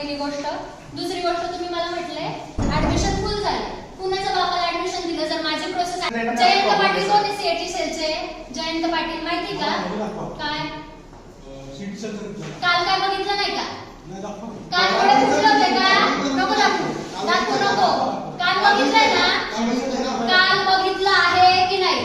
पहिली गोष्ट. दुसरी गोष्ट तुम्ही मला म्हटले ऍडमिशन फुल झाले. कुणाच्या बापाला ऍडमिशन दिलं जर माझी प्रोसेस जयंत पाटील कोण आहे सीएटी सेलचे जयंत पाटील माहिती का? काय? काल काय बघितलं नाही का? काल थोडे फुटले होते का? नको दाखवू. दाखवू नको. काल बघितलंय ना? काल बघितलं आहे की नाही?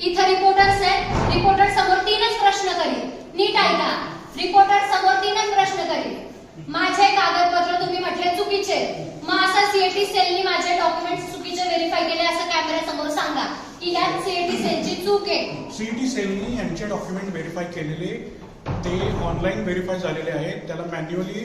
इथं रिपोर्टर्स आहेत रिपोर्टर समोर तीनच प्रश्न करील नीट ऐका. रिपोर्टर समोर तीनच प्रश्न करील माझे कागदपत्र तुम्ही म्हटले चुकीचे. मग असा सीएटी सेलनी माझे डॉक्युमेंट चुकीचे व्हेरीफाय केले असं कॅमेऱ्यासमोर सांगा. की ह्या सीएटी सेलची चूक आहे. सीईटी सेलनी यांचे डॉक्युमेंट व्हेरीफाय केलेले ते ऑनलाईन व्हेरीफाय झालेले आहेत. त्याला मॅन्युअली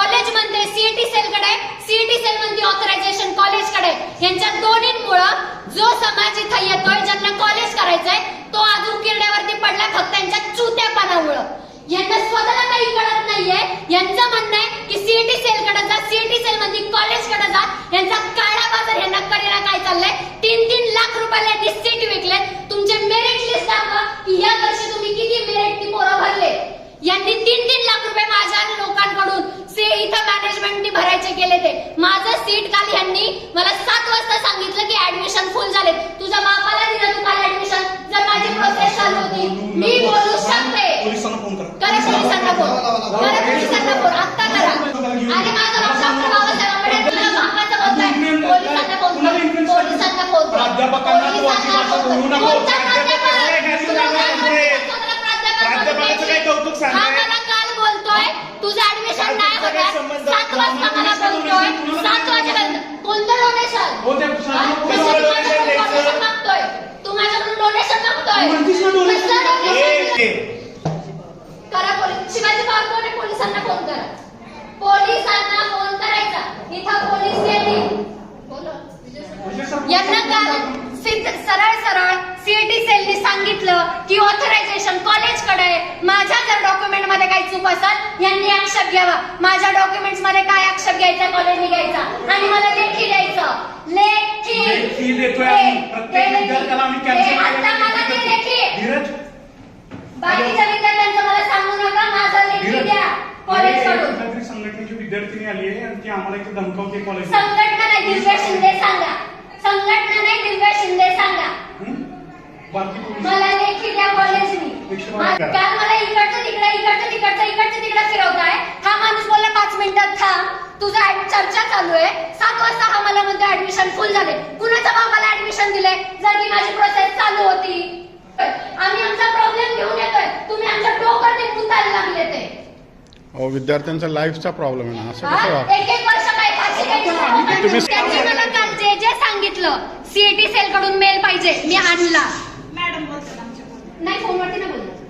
कॉलेज म्हणते सीएटी सेल कडे सीएटी सेल म्हणते ऑथरायझेशन कॉलेजकडे यांच्या दोन्हींमुळं जो समाज इथं येतोय ज्यांना कॉलेज करायचंय तो अजून किरण्यावरती पडला फक्त त्यांच्या चुत्यापणामुळं. यांना स्वतःला काही कळत नाहीये. यांचं म्हणणं आहे की सीएटी सेल कडे जा सीएटी सेल मध्ये कॉलेजकडे जा. यांचा काळा बाजार यांना करेला काय चाललंय? तीन तीन लाख रुपयाला यांनी सीट विकले तुमचे मेरिट लिस्ट दाखवा की या वर्षी तुम्ही किती मेरिट पोरं भरले यांनी तीन तीन लाख रुपये माझ्या लोकांकडून से इथं भरायचे केले ते. माझं सीट काल यांनी मला सात वाजता सांगितलं की ऍडमिशन फुल झाले तुझ्या बापाला दिलं तू काल ऍडमिशन जर माझी प्रोसेस चालू होती मी बोलू शकते. पोलिसांना फोन करा. करा पोलिसांना फोन करा पोलिसांना फोन आत्ता करा. आणि माझा बाप डॉक्टर बाबासाहेब आंबेडकर. तुला बापाचं बोलताय पोलिसांना फोन कर. पोलिसांना फोन कर. प्राध्यापकांना बोलतोय. तुझं ऍडमिशन सात वाजता मला बोलतोय सात वाजेपर्यंत कोणतं डोनेशन मागतोय? तू माझ्याकडून डोनेशन मागतोय. करा पोलीस. शिवाजी पोलिसांना फोन करा. पोलिसांना फोन करायचा. इथं पोलीस येतील. बोलो. यांना काल सरळ सरळ सीएटी सेलनी सांगितलं की ऑथरायझेशन कॉलेजकडे आहे. माझ्या जर डॉक्युमेंट असेल यांनी आक्षेप घ्यावा. माझ्या डॉक्युमेंट्समध्ये काय आक्षेप घ्यायचा कॉलेजने घ्यायचा? आणि मला लेखी द्यायचं. लेखी. लेखी देतोय दे- आम्ही. प्रत्येक दे लेखी. विद्यार्थ्याला आम्ही दे, cancel आता मला ते लेखी. धीरज. बाकीच्या विद्यार्थ्यांचं मला सांगू नका माझं लेखी धीरज. द्या. कॉलेजकडून कुठल्यातरी संघटनेची विद्यार्थिनी आली आहे आणि ती आम्हाला इथे धमकावते कॉलेज संघटना नाही दिव्या शिंदे सांगा. संघटना नाही दिव्या शिंदे सांगा. मला लेखी द्या कॉलेजनी. काल मला इकडचं तिकडे इकडचं तिकडचं इकडचं तिकडे फिरवताय. हा माणूस बोलला पाच मिनिटात थांब. तुझा चर्चा चालू आहे. सात वाजता हा मला म्हणतो ऍडमिशन फुल झाले. कुणाच्या बाबाला ऍडमिशन दिले जर की माझी प्रोसेस चालू होती. आम्ही आमचा प्रॉब्लेम घेऊन येतोय. तुम्ही आमच्या डोकर ते मुतायला लागले ते. अहो विद्यार्थ्यांचा लाईफचा प्रॉब्लेम आहे ना. असं कसं हा? एक एक वर्ष काय फाशी त्यांनी मला काल जे जे सांगितलं सीएटी सेल कडून मेल पाहिजे मी आणला मॅडम बोलतात आमच्या नाही फोनवरती नाही बोलत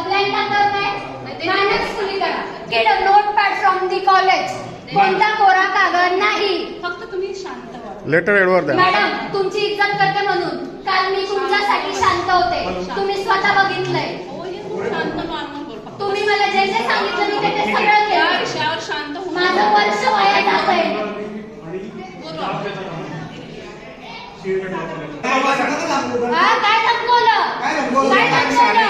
नोटपॅड आहे ना ब्लँक कागदावर नाही. मायनस फुली करा get a notepad from the college कोणता कोरा कागद नाही. फक्त तुम्ही शांत व्हा. लेटर एडवर द्या. मॅडम तुमची इज्जत करते म्हणून. काल मी तुमच्यासाठी शांत होते. तुम्ही स्वतः बघितलंय. हो तुम्ही मला जे जे सांगितलं मी ते ते सगळं केलं. शांत माझं वर्ष वाया जात आहे. हा, काय धमकवलं? काय धमकवलं?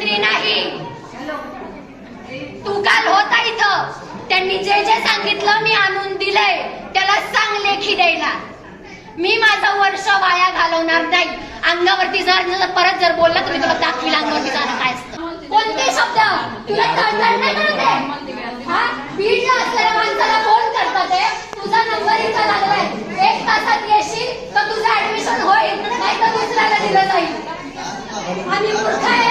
दिली नाही. तू काल होता इथं. त्यांनी जे जे सांगितलं मी आणून दिलंय. त्याला सांग लेखी द्यायला. मी माझं वर्ष वाया घालवणार नाही. अंगावरती जर परत जर बोलला तर मी तुला दाखवील अंगावरती जाणं काय असतं. कोणते शब्द? तुला तळतळ नाही करत हा? बीडला असलेल्या माणसाला फोन करतात तुझा नंबर इथं लागलाय. एक तासात येशील तर तुझं ऍडमिशन होईल. नाही तर दुसऱ्याला दिलं जाईल. आणि मूर्ख आहे.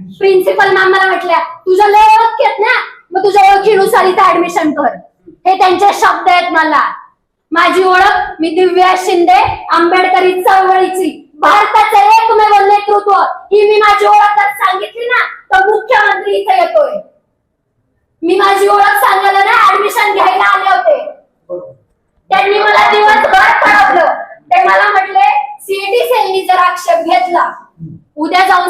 प्रिन्सिपल मॅम मला म्हटल्या तुझं लय ओळख येत ना? मग तुझ्या ओळखीनुसार इथं ऍडमिशन कर. हे त्यांचे शब्द आहेत मला. माझी ओळख मी दिव्या शिंदे आंबेडकरी चळवळीची भारताचं एकमेव नेतृत्व. ही मी माझी ओळख सांगितली ना तर मुख्यमंत्री इथे येतोय. मी माझी ओळख सांगायला ना ऍडमिशन घ्यायला आले होते त्यांनी मला दिवसभर कळवलं ते मला म्हटले सीएटी सेलनी जर आक्षेप घेतला उद्या जाऊन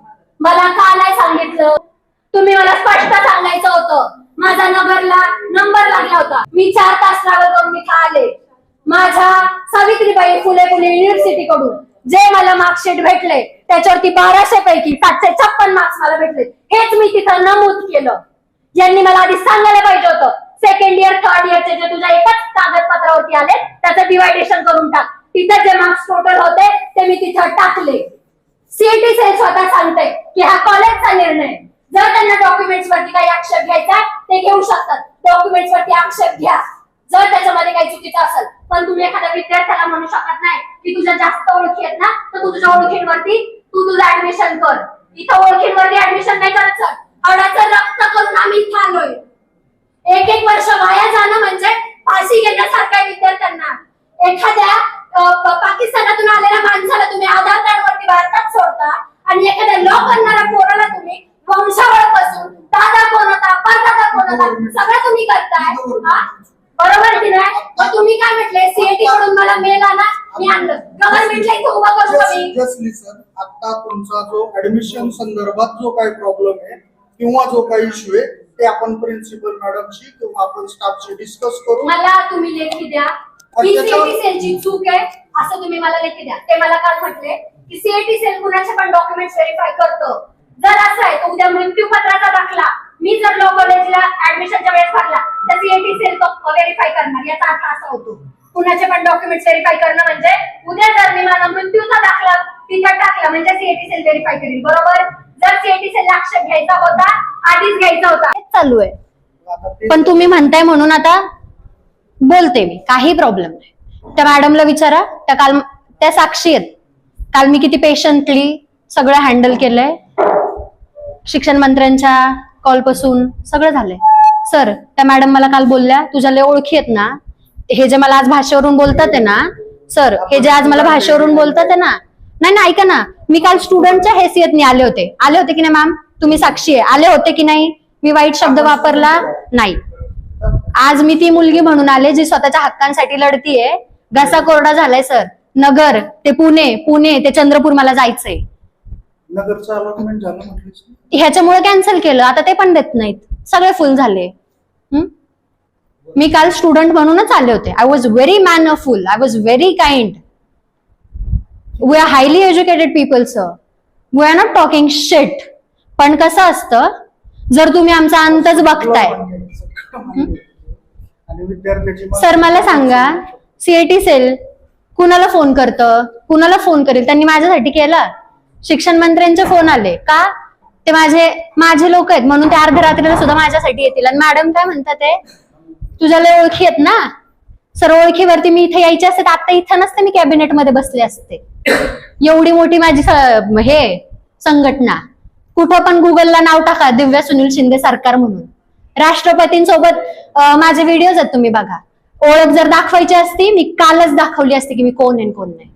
मला का नाही सांगितलं? तुम्ही मला स्पष्ट सांगायचं होतं. माझा नगरला नंबर लागला होता. मी चार तास ट्रॅव्हल करून इथं आले? माझ्या सावित्रीबाई फुले पुणे युनिव्हर्सिटी कडून जे मला मार्कशीट भेटले त्याच्यावरती बाराशे पैकी सातशे छप्पन मार्क्स मला भेटले. हेच मी तिथं नमूद केलं. यांनी मला आधी सांगायला पाहिजे होतं. सेकंड इयर थर्ड इयरचे जे तुझ्या एकाच कागदपत्रावरती आले त्याचं डिवायडेशन करून टाक. तिथं जे मार्क्स टोटल होते ते मी तिथं टाकले. सीएटी सेल स्वतः सांगते की हा कॉलेजचा निर्णय. जर त्यांना डॉक्युमेंट्स वरती काही आक्षेप घ्यायचा ते घेऊ शकतात. डॉक्युमेंट्स वरती आक्षेप घ्या. जर त्याच्यामध्ये काही चुकीचं असेल पण तुम्ही एखाद्या विद्यार्थ्याला म्हणू शकत नाही की तुझ्या जास्त ओळखी आहेत ना तर तू तुझ्या ओळखींवरती तू तुझं ऍडमिशन कर. इथं ओळखींवरती ऍडमिशन नाही करत सर अडाचं रक्त करून आम्ही इथं आलोय. एक एक वर्ष वाया जाणं म्हणजे फाशी घेण्यासारख्या विद्यार्थ्यांना. एखाद्या पाकिस्तानातून आलेल्या माणसाला तुम्ही आधार कार्ड वरती भारतात सोडता आणि एखाद्या लॉ करणाऱ्या पोराला तुम्ही वंशावळपासून दादा कोण होता परदादा कोण होता सगळं तुम्ही करताय? बरोबर की नाही? मग तुम्ही काय म्हटले? सीएटी कडून मला मेल आला मी आणलं. गव्हर्नमेंटला इथं उभं करू का मी आता तुमचा जो ऍडमिशन संदर्भात जो काही प्रॉब्लेम आहे किंवा जो काही इश्यू आहे ते आपण प्रिन्सिपल मॅडमशी किंवा आपण स्टाफशी डिस्कस करू. मला तुम्ही लेखी द्या. ही सीएटी सेलची चूक आहे असं तुम्ही मला लेखी द्या. ते मला काल म्हटले की सीएटी सेल कुणाचे पण डॉक्युमेंट व्हेरीफाय करतो. जर असं आहे तर उद्या मृत्यूपत्राचा दाखला. मी जर लॉ कॉलेजला ऍडमिशनच्या वेळेस भरला तर सीएटी सेल तो व्हेरीफाय करणार. याचा अर्थ असा होतो. कुणाचे पण डॉक्युमेंट व्हेरीफाय करणं म्हणजे उद्या जर मी माझा मृत्यूचा दाखला तिथं टाकला म्हणजे सीएटी सेल व्हेरीफाय करेल बरोबर? जर सीएटी सेल आक्षेप घ्यायचा होता आधीच घ्यायचा होता. चालू आहे. पण तुम्ही म्हणताय म्हणून आता बोलते मी काही प्रॉब्लेम नाही. त्या मॅडमला विचारा त्या काल त्या साक्षी आहेत. काल मी किती पेशंटली सगळं हँडल केलंय. शिक्षण मंत्र्यांच्या कॉलपासून सगळं झालंय. सर त्या मॅडम मला काल बोलल्या तुझ्या लय ओळखी आहेत ना. हे जे मला आज भाषेवरून बोलतात आहे ना सर हे जे आज मला भाषेवरून बोलतात आहे ना नाही ना ऐका ना. मी काल स्टुडंटच्या हैसियतने आले होते. आले होते की नाही मॅम तुम्ही साक्षी आहे. आले होते की नाही? मी वाईट शब्द वापरला? नाही. आज मी ती मुलगी म्हणून आले जी स्वतःच्या हक्कांसाठी लढतीये. घसा कोरडा झालाय सर. नगर ते पुणे पुणे ते चंद्रपूर मला जायचंय. नगरचं अलॉटमेंट झालं म्हटलीस ह्याच्यामुळे कॅन्सल केलं. आता ते पण देत नाहीत. सगळे फुल झाले. हं? मी काल स्टुडंट म्हणूनच आले होते. I was very mannerful I was very kind we are highly educated people sir we are not talking shit पण कसं असतं? जर तुम्ही आमचा अंतच बघताय. आणि विद्यार्थ्याची सर मला सांगा. सीएटी सेल कुणाला फोन करतं? कुणाला फोन करेल? त्यांनी माझ्यासाठी केला? शिक्षण मंत्र्यांचे फोन आले. का? ते माझे माझे लोक आहेत. म्हणून ते अर्ध्या रात्रीला सुद्धा माझ्यासाठी येतील. आणि मॅडम काय म्हणतात ते? तुझ्या लय ओळखी आहेत ना? सर ओळखीवरती मी इथे यायचे असते तर आता इथं नसते मी कॅबिनेटमध्ये बसले असते. एवढी मोठी माझी हे संघटना. कुठं पण गुगलला नाव टाका दिव्या सुनील शिंदे सरकार म्हणून. राष्ट्रपतींसोबत माझे व्हिडिओज आहेत तुम्ही बघा. ओळख जर दाखवायची असती मी कालच दाखवली असती की मी कोण आहे कोण नाही.